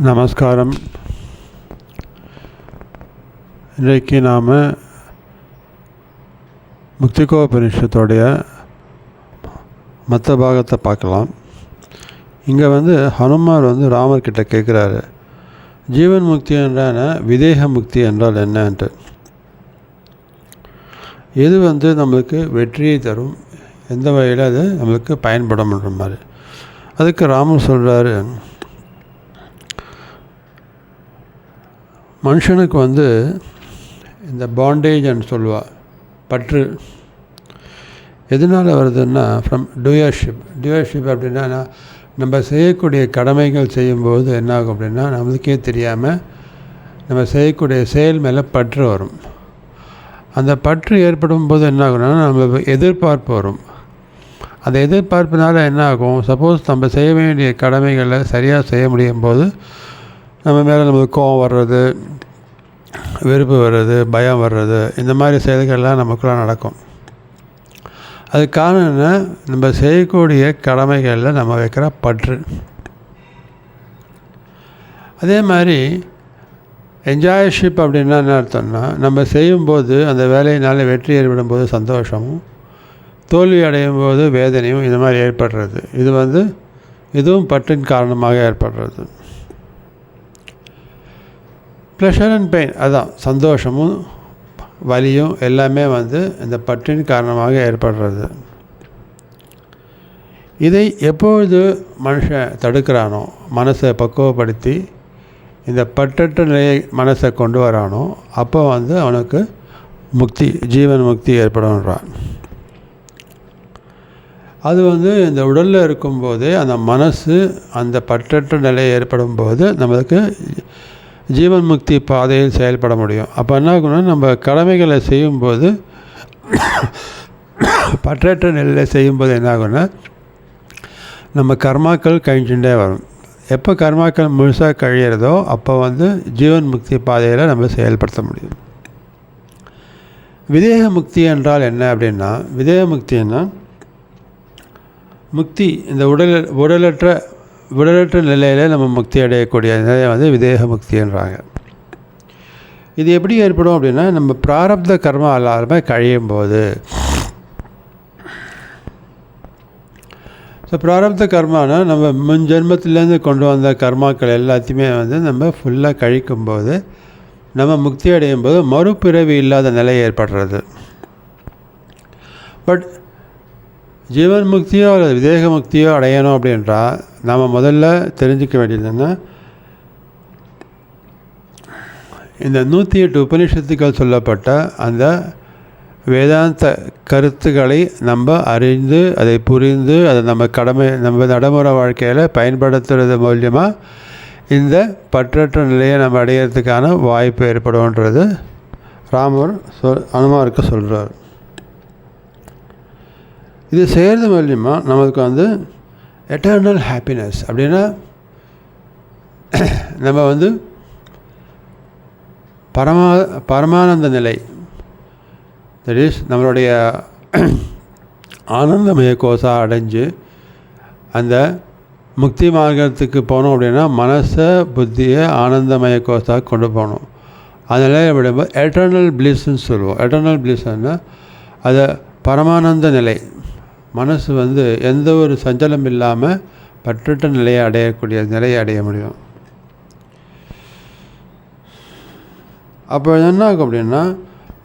நமஸ்காரம். இன்றைக்கு நாம் முக்திகோபனிஷத்துடைய மற்ற பாகத்தை பார்க்கலாம். இங்கே வந்து ஹனுமார் வந்து ராமர்கிட்ட கேட்குறாரு ஜீவன் முக்தி என்றான விதேக முக்தி என்றால் என்னன்ட்டு. எது வந்து நம்மளுக்கு வெற்றியை தரும்? எந்த வகையில் அது நம்மளுக்கு பயன்படும்ன்ற மாதிரி அதுக்கு ராமர் சொல்கிறாரு மனுஷனுக்கு வந்து இந்த பாண்டேஜ்னு சொல்லுவாள் பற்று. எதனால் வருதுன்னா ஃப்ரம் டூயர்ஷிப் டூயர்ஷிப் அப்படின்னா நம்ம செய்யக்கூடிய கடமைகள் செய்யும்போது என்ன ஆகும் அப்படின்னா நம்மளுக்கே தெரியாமல் நம்ம செய்யக்கூடிய செயல் மேலே பற்று வரும். அந்த பற்று ஏற்படும் போது என்ன ஆகும்னா நம்ம எதிர்பார்ப்பு வரும். அந்த எதிர்பார்ப்பினால் என்ன ஆகும் சப்போஸ் நம்ம செய்ய வேண்டிய கடமைகளை சரியாக செய்ய முடியும் போது நம்ம மேலே நமக்கு கோவம் வர்றது வெறுப்பு வர்றது பயம் வர்றது இந்த மாதிரி செயல்கள்லாம் நமக்குள்ளே நடக்கும். அது காரணம் என்ன? நம்ம செய்யக்கூடிய கடமைகளில் நம்ம வைக்கிற பற்று. அதே மாதிரி என்ஜாய்ஷிப் அப்படின்னா என்ன அர்த்தம்னா நம்ம செய்யும்போது அந்த வேலையினால் வெற்றி ஏற்படும் போது சந்தோஷமும் தோல்வி அடையும் போது வேதனையும் இந்த மாதிரி ஏற்படுறது. இது வந்து இதுவும் பற்றின் காரணமாக ஏற்படுறது. ப்ளஷர் அண்ட் பெயின் அதுதான் சந்தோஷமும் வலியும் எல்லாமே வந்து இந்த பற்றின் காரணமாக ஏற்படுறது. இதை எப்பொழுது மனுஷன் தடுக்கிறானோ மனசை பக்குவப்படுத்தி இந்த பற்றற்ற நிலையை மனசை கொண்டு வரானோ அப்போ வந்து அவனுக்கு முக்தி ஜீவன் முக்தி ஏற்படும்ன்றான். அது வந்து இந்த உடலில் இருக்கும்போதே அந்த மனசு அந்த பற்றற்ற நிலை ஏற்படும் போது நம்மளுக்கு ஜீவன் முக்தி பாதையில் செயல்பட முடியும். அப்போ என்ன ஆகும்னா நம்ம கடமைகளை செய்யும்போது பற்றற்ற நிலையில் செய்யும்போது என்ன ஆகும்னா நம்ம கர்மாக்கள் கழிஞ்சுட்டே வரும். எப்போ கர்மாக்கள் முழுசாக கழியிறதோ அப்போ வந்து ஜீவன் முக்தி பாதையில் நம்ம செயல்படுத்த முடியும். விதேக முக்தி என்றால் என்ன அப்படின்னா விதேக முக்தின்னா முக்தி இந்த உடல் உடலற்ற விடலற்ற நிலையில் நம்ம முக்தி அடையக்கூடிய நிலையை வந்து விதேக முக்தின்றாங்க. இது எப்படி ஏற்படும் அப்படின்னா நம்ம பிராரப்த கர்ம எல்லாருமே கழியும் போது ஸோ பிராரப்த கர்மானா நம்ம முன் ஜென்மத்திலேருந்து கொண்டு வந்த கர்மாக்கள் எல்லாத்தையுமே வந்து நம்ம ஃபுல்லாக கழிக்கும்போது நம்ம முக்தி அடையும் போது மறுபிறவி இல்லாத நிலை ஏற்படுறது. பட் ஜீவன் முக்தியோ அல்லது விதேக முக்தியோ அடையணும் அப்படின்றா நாம் முதல்ல தெரிஞ்சுக்க வேண்டியது என்ன? இந்த நூற்றி எட்டு உபனிஷத்துக்கள் சொல்லப்பட்ட அந்த வேதாந்த கருத்துக்களை நம்ம அறிந்து அதை புரிந்து அதை நம்ம கடமை நம்ம நடைமுறை வாழ்க்கையில் பயன்படுத்துறது மூலியமாக இந்த பற்றற்ற நிலையை நம்ம அடையிறதுக்கான வாய்ப்பு ஏற்படும்ன்றது ராமர் சொல் அனுமாருக்கு சொல்கிறார் இது செய்கிறது மூலியமாக நம்மளுக்கு வந்து எட்டர்னல் ஹாப்பினஸ் அப்படின்னா நம்ம வந்து பரமா பரமானந்த நிலை. தட் இஸ் நம்மளுடைய ஆனந்தமய கோசா அடைஞ்சு அந்த முக்தி மார்க்கத்துக்கு போனோம் அப்படின்னா மனசை புத்தியை ஆனந்தமய கோசா கொண்டு போகணும். அதனால் விடும்போது எட்டர்னல் பிளிஸ்ன்னு சொல்லுவோம். எட்டர்னல் பிளிஸ்ன்னா அதை பரமானந்த நிலை. மனசு வந்து எந்த ஒரு சஞ்சலம் இல்லாமல் பற்றற்ற நிலையை அடையக்கூடிய நிலையை அடைய முடியும். அப்போ என்ன ஆகும் அப்படின்னா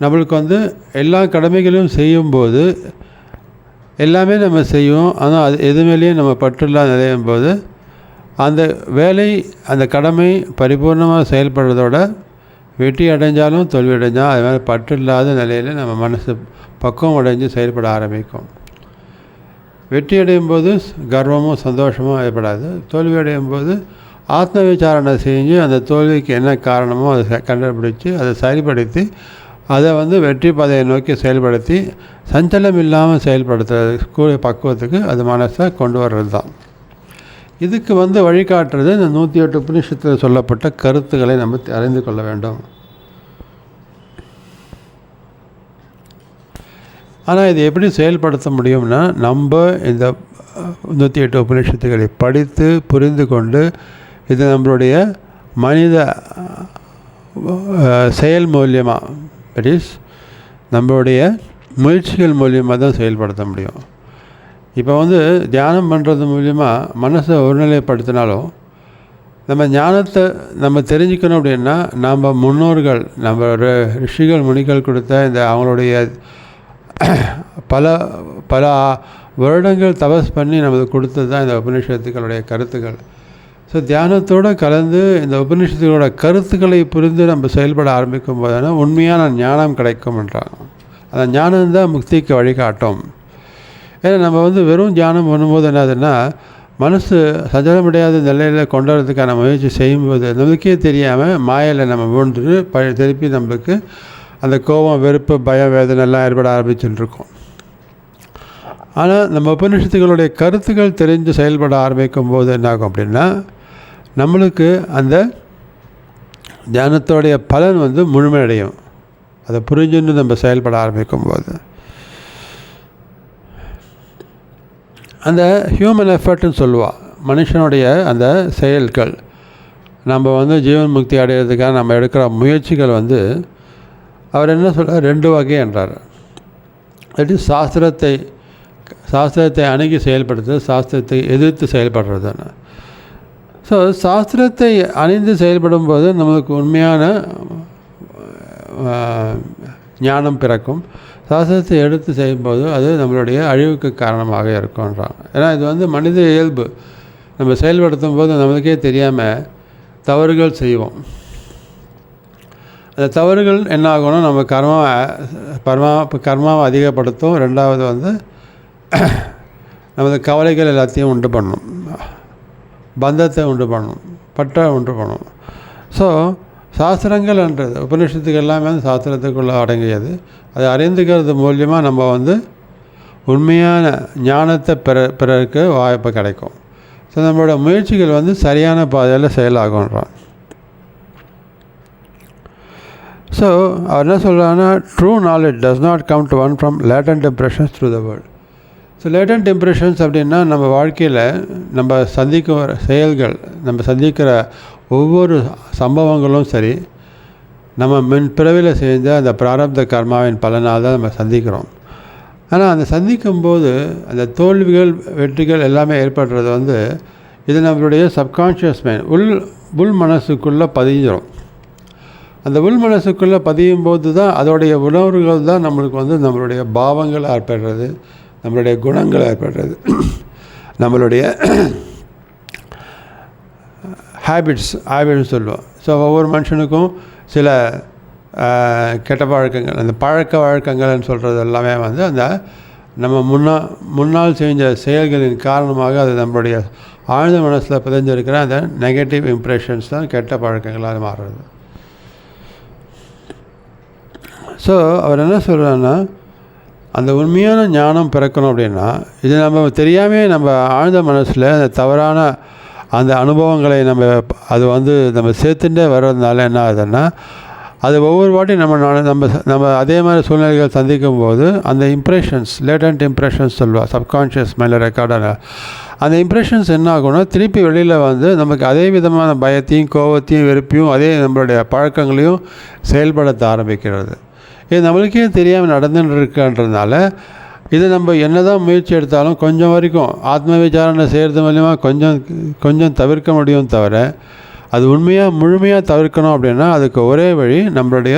நம்மளுக்கு வந்து எல்லா கடமைகளையும் செய்யும்போது எல்லாமே நம்ம செய்வோம். ஆனால் அது எதுமேலேயும் நம்ம பற்றில்லாத நிலையும் போது அந்த வேலை அந்த கடமை பரிபூர்ணமாக செயல்படுறதோட வெற்றி அடைஞ்சாலும் தோல்வி அடைஞ்சால் அது மாதிரி பற்று இல்லாத நிலையில் நம்ம மனசு பக்குவம் அடைஞ்சு செயல்பட ஆரம்பிக்கும். வெற்றி அடையும் போது கர்வமும் சந்தோஷமும் ஏற்படாது. தோல்வி அடையும் போது ஆத்ம விசாரணை செஞ்சு அந்த தோல்விக்கு என்ன காரணமோ அதை கண்டுபிடிச்சி அதை சரிப்படுத்தி அதை வந்து வெற்றி பாதையை நோக்கி செயல்படுத்தி சஞ்சலம் இல்லாமல் செயல்படுத்துறது கூடிய பக்குவத்துக்கு அது மனசை கொண்டு வர்றது தான் இதுக்கு வந்து வழிகாட்டுறது இந்த நூற்றி எட்டு உபநிஷத்தில் சொல்லப்பட்ட கருத்துக்களை நம்ம அறிந்து கொள்ள வேண்டும். ஆனால் இது எப்படி செயல்படுத்த முடியும்னா நம்ம இந்த நூற்றி எட்டு உபநிஷத்துக்களை படித்து புரிந்து கொண்டு இது நம்மளுடைய மனித செயல் மூலியமாக தட் இஸ் நம்மளுடைய முயற்சிகள் மூலியமாக தான் செயல்படுத்த முடியும். இப்போ வந்து தியானம் பண்ணுறது மூலியமாக மனசை ஒருநிலைப்படுத்தினாலும் நம்ம ஞானத்தை நம்ம தெரிஞ்சுக்கணும் அப்படின்னா நம்ம முன்னோர்கள் நம்ம ரிஷிகள் முனிகள் கொடுத்த இந்த அவங்களுடைய பல பல வருடங்கள் தபஸ் பண்ணி நமக்கு கொடுத்தது தான் இந்த உபநிஷத்துக்களுடைய கருத்துக்கள். ஸோ தியானத்தோடு கலந்து இந்த உபநிஷத்துகளோட கருத்துக்களை புரிந்து நம்ம செயல்பட ஆரம்பிக்கும் போதுனா உண்மையான ஞானம் கிடைக்கும்ன்றாங்க அந்த ஞானம் தான் முக்திக்கு வழிகாட்டும். ஏன்னா நம்ம வந்து வெறும் தியானம் பண்ணும்போது என்னதுன்னா மனசு சஞ்சலமடையாத நிலையில் கொண்டு வரதுக்கான முயற்சி செய்யும்போது நம்மளுக்கே தெரியாமல் மாயையில் நம்ம விழுந்துட்டு ப திருப்பி நம்மளுக்கு அந்த கோபம் வெறுப்பு பயம் வேதனை எல்லாம் ஏற்பட ஆரம்பிச்சுட்டுருக்கும். ஆனால் நம்ம உபநிஷத்துகளுடைய கருத்துக்கள் தெரிஞ்சு செயல்பட ஆரம்பிக்கும் போது என்னாகும் அப்படின்னா நம்மளுக்கு அந்த தியானத்தோடைய பலன் வந்து முழுமையடையும். அதை புரிஞ்சுன்னு நம்ம செயல்பட ஆரம்பிக்கும் போது அந்த ஹியூமன் எஃபர்ட்னு சொல்லுவாள் மனுஷனுடைய அந்த செயல்கள். நம்ம வந்து ஜீவன் முக்தி அடைகிறதுக்காக நம்ம எடுக்கிற முயற்சிகள் வந்து அவர் என்ன சொல்கிறார் ரெண்டு வகை என்றார். அது சாஸ்திரத்தை சாஸ்திரத்தை அணுகி செயல்படுத்துறது சாஸ்திரத்தை எதிர்த்து செயல்படுறதுன்னு. ஸோ சாஸ்திரத்தை அணிந்து செயல்படும் போது நம்மளுக்கு உண்மையான ஞானம் பிறக்கும். சாஸ்திரத்தை எடுத்து செய்யும்போது அது நம்மளுடைய அழிவுக்கு காரணமாக இருக்கும்ன்றாங்க. ஏன்னா இது வந்து மனித இயல்பு. நம்ம செயல்படுத்தும் போது நம்மளுக்கே தெரியாமல் தவறுகள் செய்வோம். அந்த தவறுகள் என்ன ஆகணும் நம்ம கர்மா பர்மா கர்மாவை அதிகப்படுத்தும். ரெண்டாவது வந்து நமது கவலைகள் எல்லாத்தையும் உண்டு பண்ணும். பந்தத்தை உண்டு பண்ணும். பற்ற உண்டு பண்ணும். ஸோ சாஸ்திரங்கள் என்றது உபநிஷத்துக்கு எல்லாமே வந்து சாஸ்திரத்துக்குள்ளே அடங்கியது. அதை அறிந்துக்கிறது மூலியமாக நம்ம வந்து உண்மையான ஞானத்தை பிற பிறருக்கு வாய்ப்பு கிடைக்கும். ஸோ நம்மளோட முயற்சிகள் வந்து சரியான பாதையில் செயலாகுன்றான் ஸோ அவர் என்ன சொல்கிறாங்கன்னா true knowledge does not come to one from latent impressions through the world so latent impressions அப்படின்னா நம்ம வாழ்க்கையில் நம்ம சந்திக்கிற செயல்கள் நம்ம சந்திக்கிற ஒவ்வொரு சம்பவங்களும் சரி நம்ம மின் பிறவியில் செஞ்ச அந்த பிராரப்த கர்மாவின் பலனாக தான் நம்ம சந்திக்கிறோம். ஆனால் அந்த சந்திக்கும் போது அந்த தோல்விகள் வெற்றிகள் எல்லாமே ஏற்படுறது வந்து இது நம்மளுடைய சப்கான்ஷியஸ் மைண்ட் உள் உள் மனசுக்குள்ளே பதிஞ்சிடும் அந்த உள் மனசுக்குள்ளே பதியும் போது தான் அதோடைய உணர்வுகள் தான் நம்மளுக்கு வந்து நம்மளுடைய பாவங்கள் ஏற்படுறது நம்மளுடைய குணங்கள் ஏற்படுறது. நம்மளுடைய ஹேபிட்ஸ் ஹேபிட்ஸ் சொல்லுவோம். ஸோ ஒவ்வொரு மனுஷனுக்கும் சில கெட்ட பழக்கங்கள் அந்த பழக்க வழக்கங்கள்னு சொல்கிறது எல்லாமே வந்து அந்த நம்ம முன்னா முன்னால் செஞ்ச செயல்களின் காரணமாக அது நம்மளுடைய ஆழ்ந்த மனசில் பதிஞ்சிருக்கிற அந்த நெகட்டிவ் இம்ப்ரெஷன்ஸ் தான் கெட்ட பழக்கங்களாக மாறுறது. ஸோ அவர் என்ன சொல்கிறாருன்னா அந்த உண்மையான ஞானம் பிறக்கணும் அப்படின்னா இது நம்ம தெரியாமே நம்ம ஆழ்ந்த மனசில் அந்த தவறான அந்த அனுபவங்களை நம்ம அது வந்து நம்ம சேர்த்துட்டே வர்றதுனால என்ன ஆகுதுன்னா அது ஒவ்வொரு வாட்டியும் நம்ம நம்ம நம்ம அதே மாதிரி சூழ்நிலைகள் சந்திக்கும் போது அந்த இம்ப்ரெஷன்ஸ் லேட்டன்ட் இம்ப்ரெஷன்ஸ் சொல்லுவாள் சப்கான்ஷியஸ் மேலே ரெக்கார்டான அந்த இம்ப்ரெஷன்ஸ் என்ன ஆகும்னா திருப்பி வெளியில் வந்து நமக்கு அதே விதமான பயத்தையும் கோபத்தையும் வெறுப்பையும் அதே நம்மளுடைய பழக்கங்களையும் செயல்படுத்த ஆரம்பிக்கிறது. இது நம்மளுக்கே தெரியாமல் நடந்துட்டு இருக்குன்றதுனால இது நம்ம என்னதான் முயற்சி எடுத்தாலும் கொஞ்சம் வரைக்கும் ஆத்ம விசாரணை செய்கிறது மூலிமா கொஞ்சம் கொஞ்சம் தவிர்க்க முடியும் தவிர அது உண்மையாக முழுமையாக தவிர்க்கணும் அப்படின்னா அதுக்கு ஒரே வழி நம்மளுடைய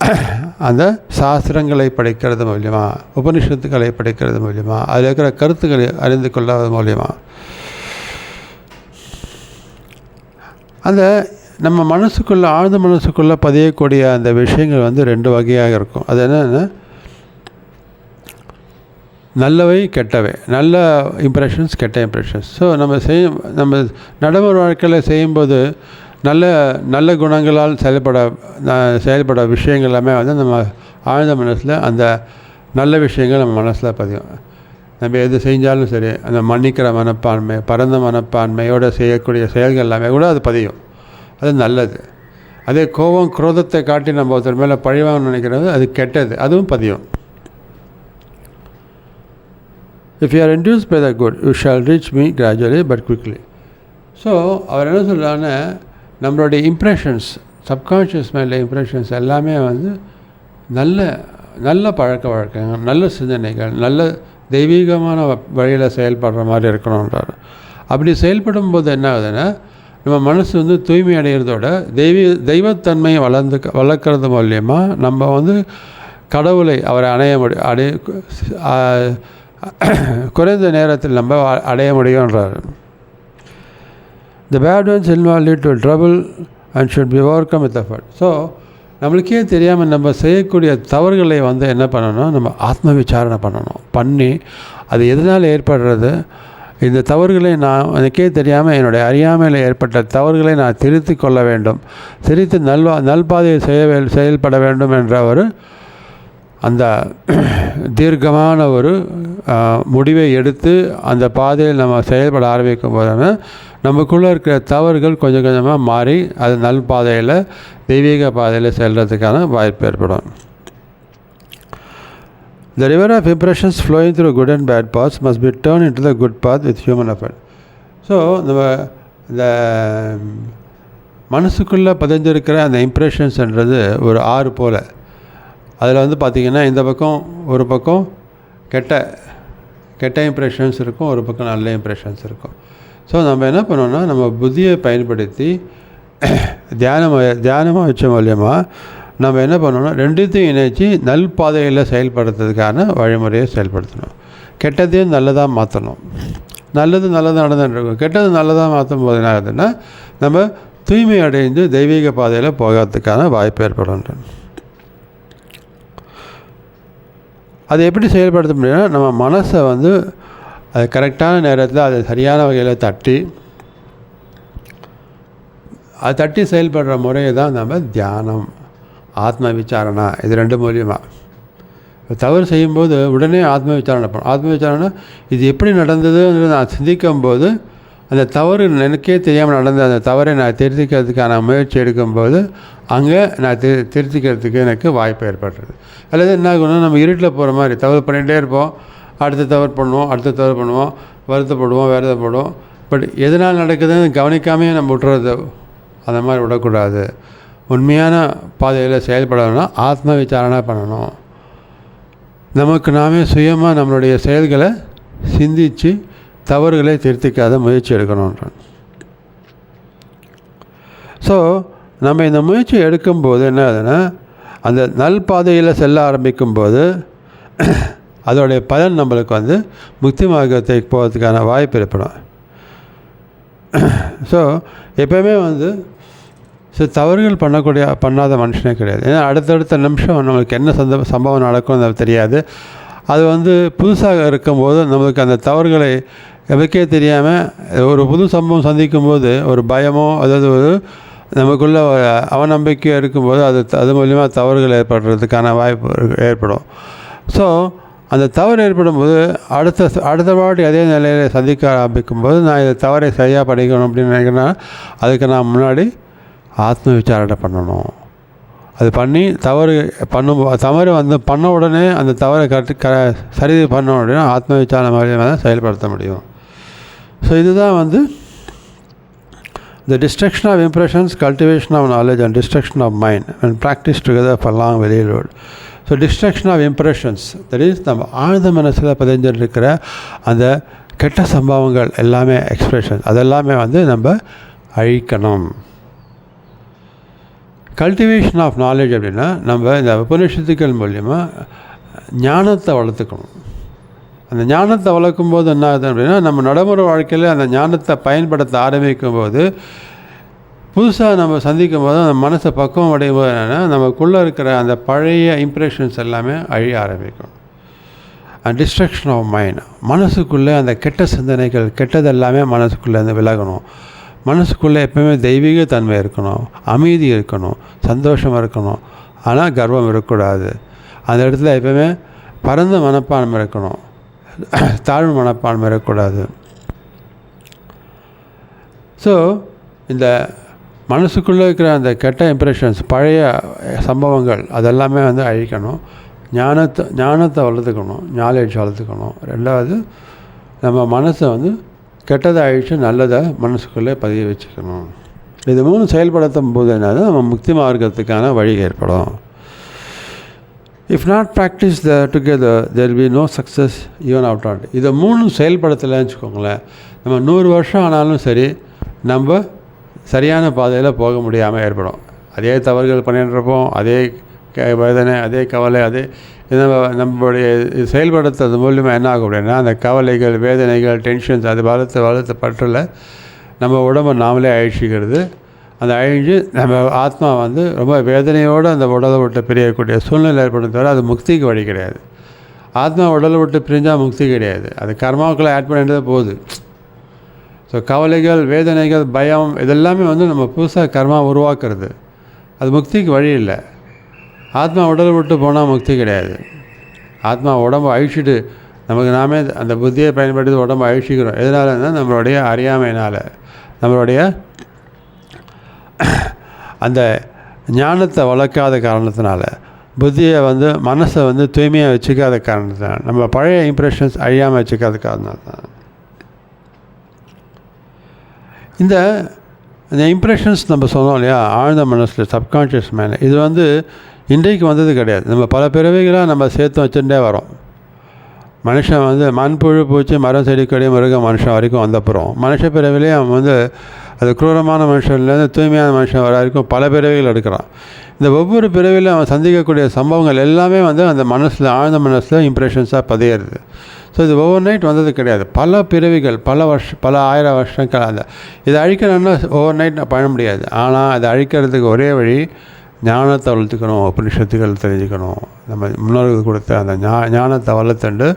அந்த சாஸ்திரங்களை படிக்கிறது மூலியமா உபனிஷத்துக்களை படிக்கிறது மூலியமா அதில் இருக்கிற கருத்துக்களை அறிந்து கொள்ளாதது மூலியமா. அந்த நம்ம மனசுக்குள்ளே ஆழ்ந்த மனசுக்குள்ளே பதியக்கூடிய அந்த விஷயங்கள் வந்து ரெண்டு வகையாக இருக்கும். அது என்னென்னா நல்லவை கெட்டவை. நல்ல இம்ப்ரெஷன்ஸ் கெட்ட இம்ப்ரெஷன்ஸ் ஸோ நம்ம செய்யும் நம்ம நடைமுறை வாழ்க்கையில் செய்யும்போது நல்ல நல்ல குணங்களால் செயல்பட செயல்பட விஷயங்கள் எல்லாமே வந்து நம்ம ஆழ்ந்த மனசில் அந்த நல்ல விஷயங்கள் நம்ம மனசில் பதியும். நம்ம எது செஞ்சாலும் சரி அந்த மன்னிக்கிற மனப்பான்மை பரந்த மனப்பான்மையோடு செய்யக்கூடிய செயல்கள் எல்லாமே கூட அது பதியும். அது நல்லது. அதே கோபம் குரோதத்தை காட்டி நம்ம ஒருத்தர் மேலே பழிவாங்க நினைக்கிறது அது கெட்டது. அதுவும் பதியும். If you are induced by the good you shall reach me gradually but quickly so அவர் என்ன சொல்கிறாருன்னா நம்மளுடைய இம்ப்ரெஷன்ஸ் சப்கான்ஷியஸ் மைண்டில் இம்ப்ரெஷன்ஸ் எல்லாமே வந்து நல்ல நல்ல பழக்க வழக்கங்கள் நல்ல சிந்தனைகள் நல்ல தெய்வீகமான வழியில் செயல்படுற மாதிரி இருக்கணுன்றார் அப்படி செயல்படும் போது என்ன ஆகுதுன்னா நம்ம மனசு வந்து தூய்மை அடைகிறதோட தெய்வீ தெய்வத்தன்மையை வளர்ந்து வளர்க்குறது மூலியமாக நம்ம வந்து கடவுளை அவரை அணைய முடி அடைய குறைந்த நேரத்தில் நம்ம அடைய முடியுன்றார் the bad ones involve lead to trouble and should be overcome with effort so நம்மளுக்கே தெரியாமல் நம்ம செய்யக்கூடிய தவறுகளை வந்து என்ன பண்ணணும்? நம்ம ஆத்ம விசாரணை பண்ணணும். பண்ணி அது எதனால் ஏற்படுறது? இந்த தவறுகளை நான் எனக்கே தெரியாமல் என்னுடைய அறியாமையில் ஏற்பட்ட தவறுகளை நான் திருத்தி கொள்ள வேண்டும். திருத்தி நல்வா நல்பாதையை செய்ய செயல்பட வேண்டும் என்ற ஒரு அந்த தீர்க்கமான ஒரு முடிவை எடுத்து அந்த பாதையில் நம்ம செயல்பட ஆரம்பிக்கும் போது நமக்குள்ளே இருக்கிற தவறுகள் கொஞ்சம் கொஞ்சமாக மாறி அது நல் பாதையில் தெய்வீக பாதையில் செல்கிறதுக்கான வாய்ப்பு ஏற்படும். The river of impressions flowing through good and bad paths must be turned into the good path with human effort. So நம்ம இந்த மனசுக்குள்ளே பதிஞ்சிருக்கிற அந்த இம்ப்ரெஷன்ஸ்ன்றது ஒரு ஆறு போல் அதில் வந்து பார்த்திங்கன்னா இந்த பக்கம் ஒரு பக்கம் கெட்ட கெட்ட இம்ப்ரெஷன்ஸ் இருக்கும் ஒரு பக்கம் நல்ல இம்ப்ரெஷன்ஸ் இருக்கும் ஸோ நம்ம என்ன பண்ணோன்னா நம்ம புத்தியை பயன்படுத்தி தியானம் தியானமாக வச்ச மூலியமாக நம்ம என்ன பண்ணணும்னா ரெண்டுத்தையும் இணைச்சி நல் பாதையில் செயல்படுத்துறதுக்கான வழிமுறையை செயல்படுத்தணும். கெட்டதையும் நல்லதாக மாற்றணும் நல்லது நல்லதாக நடந்துட்டுருக்கும். கெட்டது நல்லதாக மாற்றும் போது என்ன ஆகுதுன்னா நம்ம தூய்மை அடைந்து தெய்வீக பாதையில் போகிறதுக்கான வாய்ப்பு ஏற்படும் அதை எப்படி செயல்படுத்த முடியும்னா நம்ம மனசை வந்து அது கரெக்டான நேரத்தில் அதை சரியான வகையில் தட்டி அது தட்டி செயல்படுற முறையை தான் நம்ம தியானம். ஆத்ம விசாரணா இது ரெண்டு மூலியமாக தவறு செய்யும்போது உடனே ஆத்ம விசாரணை பண்ணும் ஆத்ம விசாரணை இது எப்படி நடந்ததுன்னு நான் சிந்திக்கும் போது அந்த தவறு எனக்கே தெரியாமல் நடந்த அந்த தவறை நான் திருத்திக்கிறதுக்கான முயற்சி எடுக்கும்போது அங்கே நான் திரு திருத்திக்கிறதுக்கு எனக்கு வாய்ப்பு ஏற்படுறது அல்லது என்ன ஆகணும் நம்ம இருட்டில் போகிற மாதிரி தவறு பண்ணிகிட்டே இருப்போம். அடுத்த தவறு பண்ணுவோம் அடுத்த தவறு பண்ணுவோம் வருத்தப்படுவோம் வேறுதப்படுவோம். பட் எதனால் நடக்குதுன்னு கவனிக்காமே நம்ம விட்டுறது அந்த மாதிரி விடக்கூடாது. உண்மையான பாதையில் செயல்படணும்னா ஆத்ம விசாரணை பண்ணணும். நமக்கு நாமே சுயமாக நம்மளுடைய செயல்களை சிந்தித்து தவறுகளை திருத்திக்காத முயற்சி எடுக்கணுன்றான் ஸோ நம்ம இந்த முயற்சி எடுக்கும்போது என்ன ஆகுதுன்னா அந்த நல் பாதையில் செல்ல ஆரம்பிக்கும்போது அதோடைய பலன் நம்மளுக்கு வந்து முக்தி மார்க்கத்தை போகிறதுக்கான வாய்ப்பு ஏற்படும். ஸோ எப்போயுமே வந்து ஸோ தவறுகள் பண்ணக்கூடிய பண்ணாத மனுஷனே கிடையாது. ஏன்னா அடுத்தடுத்த நிமிஷம் நம்மளுக்கு என்ன சந்த சம்பவம் நடக்கும்னு தெரியாது. அது வந்து புதுசாக இருக்கும்போது நம்மளுக்கு அந்த தவறுகளை எதுக்கே தெரியாமல் ஒரு புது சம்பவம் சந்திக்கும் போது ஒரு பயமோ அதாவது ஒரு நமக்குள்ள அவநம்பிக்கையோ இருக்கும்போது அது அது மூலிமா தவறுகள் ஏற்படுறதுக்கான வாய்ப்பு ஏற்படும். ஸோ அந்த தவறு ஏற்படும் போது அடுத்த அடுத்த வாட்டி அதே நிலையில் சந்திக்க ஆரம்பிக்கும்போது நான் இதை தவறை சரியாக படிக்கணும் அப்படின்னு நினைக்கிறேன்னா அதுக்கு நான் முன்னாடி ஆத்ம விசாரணை பண்ணணும். அது பண்ணி தவறு பண்ணும் தவறு வந்து பண்ண உடனே அந்த தவறை கரெக்ட் க சரி பண்ண உடனே ஆத்ம விசாரணை மாதிரி தான் செயல்படுத்த முடியும். ஸோ இதுதான் வந்து The destruction of impressions, cultivation of knowledge, and destruction of mind when practiced together for long very so destruction of impressions that is நம்ம ஆழ்ந்த மனசில் பதிஞ்சிருக்கிற அந்த கெட்ட சம்பவங்கள் எல்லாமே எக்ஸ்ப்ரெஷன் அதெல்லாமே வந்து நம்ம அழிக்கணும். கல்டிவேஷன் ஆஃப் நாலேஜ் அப்படின்னா நம்ம இந்த உபநிஷத்துக்கள் மூலயமா ஞானத்தை வளர்த்துக்கணும். அந்த ஞானத்தை வளர்க்கும் போது என்ன ஆகுது அப்படின்னா நம்ம நடைமுறை வாழ்க்கையில் அந்த ஞானத்தை பயன்படுத்த ஆரம்பிக்கும் போது புதுசாக நம்ம சந்திக்கும் போது அந்த மனசை பக்குவம் அடையும் போது என்னென்னா நமக்குள்ளே இருக்கிற அந்த பழைய இம்ப்ரெஷன்ஸ் எல்லாமே அழிய ஆரம்பிக்கும். அண்ட் டிஸ்ட்ரக்ஷன் ஆஃப் மைண்ட் மனசுக்குள்ளே அந்த கெட்ட சிந்தனைகள் கெட்டது எல்லாமே மனசுக்குள்ளே விலகணும். மனசுக்குள்ளே எப்பவுமே தெய்வீக தன்மை இருக்கணும் அமைதி இருக்கணும் சந்தோஷம் இருக்கணும். ஆனால் கர்வம் இருக்கக்கூடாது. அந்த இடத்துல எப்பவுமே பரந்த மனப்பான்மை இருக்கணும். தாழ்வு மனப்பான்மை இருக்கக்கூடாது. ஸோ இந்த மனசுக்குள்ளே இருக்கிற அந்த கெட்ட இம்ப்ரெஷன்ஸ் பழைய சம்பவங்கள் அதெல்லாமே வந்து அழிக்கணும். ஞானத்தை ஞானத்தை வளர்த்துக்கணும். நாலேஜ் வளர்த்துக்கணும். ரெண்டாவது நம்ம மனசை வந்து கெட்டதை அழித்து நல்லதை மனசுக்குள்ளே பதிய வச்சுக்கணும் இது மூணு செயல்படுத்தும் போது என்னது நம்ம முக்தி மார்க்கத்துக்கான வழி ஏற்படும். If not practice the together there be no success even out at இதை மூணு செயல்படுத்தலைன்னு வச்சுக்கோங்களேன். நம்ம நூறு வருஷம் ஆனாலும் சரி நம்ம சரியான பாதையில் போக முடியாமல் ஏற்படும். அதே தவறுகள் பண்ணிட்டுருப்போம் அதே வேதனை அதே கவலை அதே இது நம்மளுடைய இது செயல்படுத்துறது மூலியமாக என்ன ஆகும் அப்படின்னா அந்த கவலைகள் வேதனைகள் டென்ஷன்ஸ் அது வளர்த்து வளர்த்து பற்றில் நம்ம உடம்பை நாமளே அழிச்சிக்கிறது. அந்த அழிஞ்சு நம்ம ஆத்மா வந்து ரொம்ப வேதனையோடு அந்த உடலை விட்டு பிரியக்கூடிய சூழ்நிலை ஏற்படும் தவிர அது முக்திக்கு வழி கிடையாது. ஆத்மா உடலை விட்டு பிரிஞ்சால் முக்தி கிடையாது. அது கர்மாவுக்குள்ளே ஆட் பண்ணிட்டு போகுது. ஸோ கவலைகள் வேதனைகள் பயம் இதெல்லாமே வந்து நம்ம புதுசாக கர்மா உருவாக்குறது. அது முக்திக்கு வழி இல்லை. ஆத்மா உடல் விட்டு போனால் முக்தி கிடையாது. ஆத்மா உடம்பை அழிச்சிட்டு நமக்கு நாமே அந்த புத்தியை பயன்படுத்தி உடம்பை அழிச்சிக்கிறோம். எதனாலன்னா நம்மளுடைய அறியாமையினால். நம்மளுடைய அந்த ஞானத்தை வளர்க்காத காரணத்தினால புத்தியை வந்து மனசை வந்து தூய்மையாக வச்சுக்காத காரணத்தினால நம்ம பழைய இம்ப்ரெஷன்ஸ் அழியாமல் வச்சுக்காத காரணத்தான் இந்த இந்த இம்ப்ரெஷன்ஸ் நம்ம சொன்னோம் இல்லையா? ஆழ்ந்த மனசில் சப்கான்ஷியஸ் மேலே இது வந்து இன்றைக்கு வந்தது கிடையாது. நம்ம பல பிறவைகளாக நம்ம சேர்த்து வச்சுட்டே வரோம். மனுஷன் வந்து மண்புழு பூச்சி மரம் செடி கொடி மிருகம் மனுஷன் வரைக்கும் வந்தப்புறம் மனுஷ பிறவிலே அவன் வந்து அது குரூரமான மனுஷன்லேருந்து தூய்மையான மனுஷன் வர வரைக்கும் பல பிறவிகள் எடுக்கிறான். இந்த ஒவ்வொரு பிறவிலும் அவன் சந்திக்கக்கூடிய சம்பவங்கள் எல்லாமே வந்து அந்த மனசில் ஆழ்ந்த மனசில் இம்ப்ரெஷன்ஸாக பதியிறது. ஸோ இது ஓவர் நைட் வந்தது கிடையாது. பல பிறவிகள் பல வருஷம் பல ஆயிரம் வருஷங்கள் அந்த இதை அழிக்கணும்னா ஓவர் நைட் பண்ண முடியாது. ஆனால் அதை அழிக்கிறதுக்கு ஒரே வழி ஞானத்தை வளர்த்துக்கணும் உபனிஷத்துக்கள் தெரிஞ்சுக்கணும். நம்ம முன்னோர்கள் கொடுத்த அந்த ஞா ஞானத்தை வளர்த்துண்டு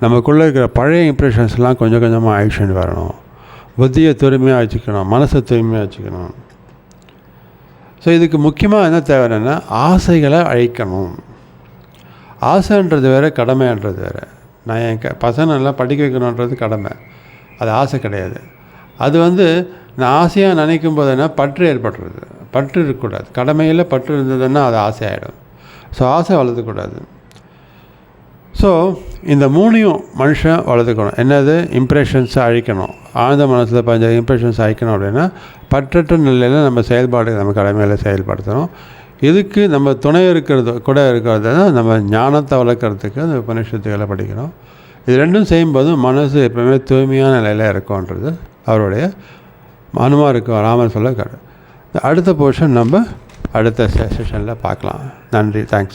நமக்குள்ளே இருக்கிற பழைய இம்ப்ரெஷன்ஸ்லாம் கொஞ்சம் கொஞ்சமாக ஆக்ஷன் வரணும். புத்தியை தூய்மையாக வச்சுக்கணும் மனசை தூய்மையாக வச்சுக்கணும். ஸோ இதுக்கு முக்கியமாக என்ன தேவைன்னா ஆசைகளை அழிக்கணும். ஆசைன்றது வேறு கடமைன்றது வேறு. நான் என் க பசங்களெல்லாம் படிக்க வைக்கணுன்றது கடமை. அது ஆசை கிடையாது. அது வந்து நான் ஆசையாக நினைக்கும் போது என்ன பற்று ஏற்படுறது. பற்று இருக்கக்கூடாது. கடமையில் பற்று இருந்ததுன்னா அது ஆசை ஆகிடும் ஸோ ஆசை வளர்த்துக்கூடாது ஸோ இந்த மூணையும் மனுஷன் வளர்த்துக்கணும். என்னது? இம்ப்ரெஷன்ஸை அழிக்கணும். ஆழ்ந்த மனசில் பஞ்ச இம்ப்ரெஷன்ஸ் அழிக்கணும் அப்படின்னா பற்றற்ற நிலையில் நம்ம செயல்பாடு நம்ம கடமையில் செயல்படுத்தணும். இதுக்கு நம்ம துணை இருக்கிறது கூட இருக்கிறது தான் நம்ம ஞானத்தை வளர்க்குறதுக்கு அந்த உபனிஷத்துக்களை படிக்கணும். இது ரெண்டும் செய்யும்போது மனசு எப்பவுமே தூய்மையான நிலையில் இருக்கும்ன்றது அவருடைய அனுமா இருக்கும் ராமன் சொல்ல அடுத்த போர்ஷன் நம்ம அடுத்த செஷனில் பார்க்கலாம். நன்றி. தேங்க்ஸ்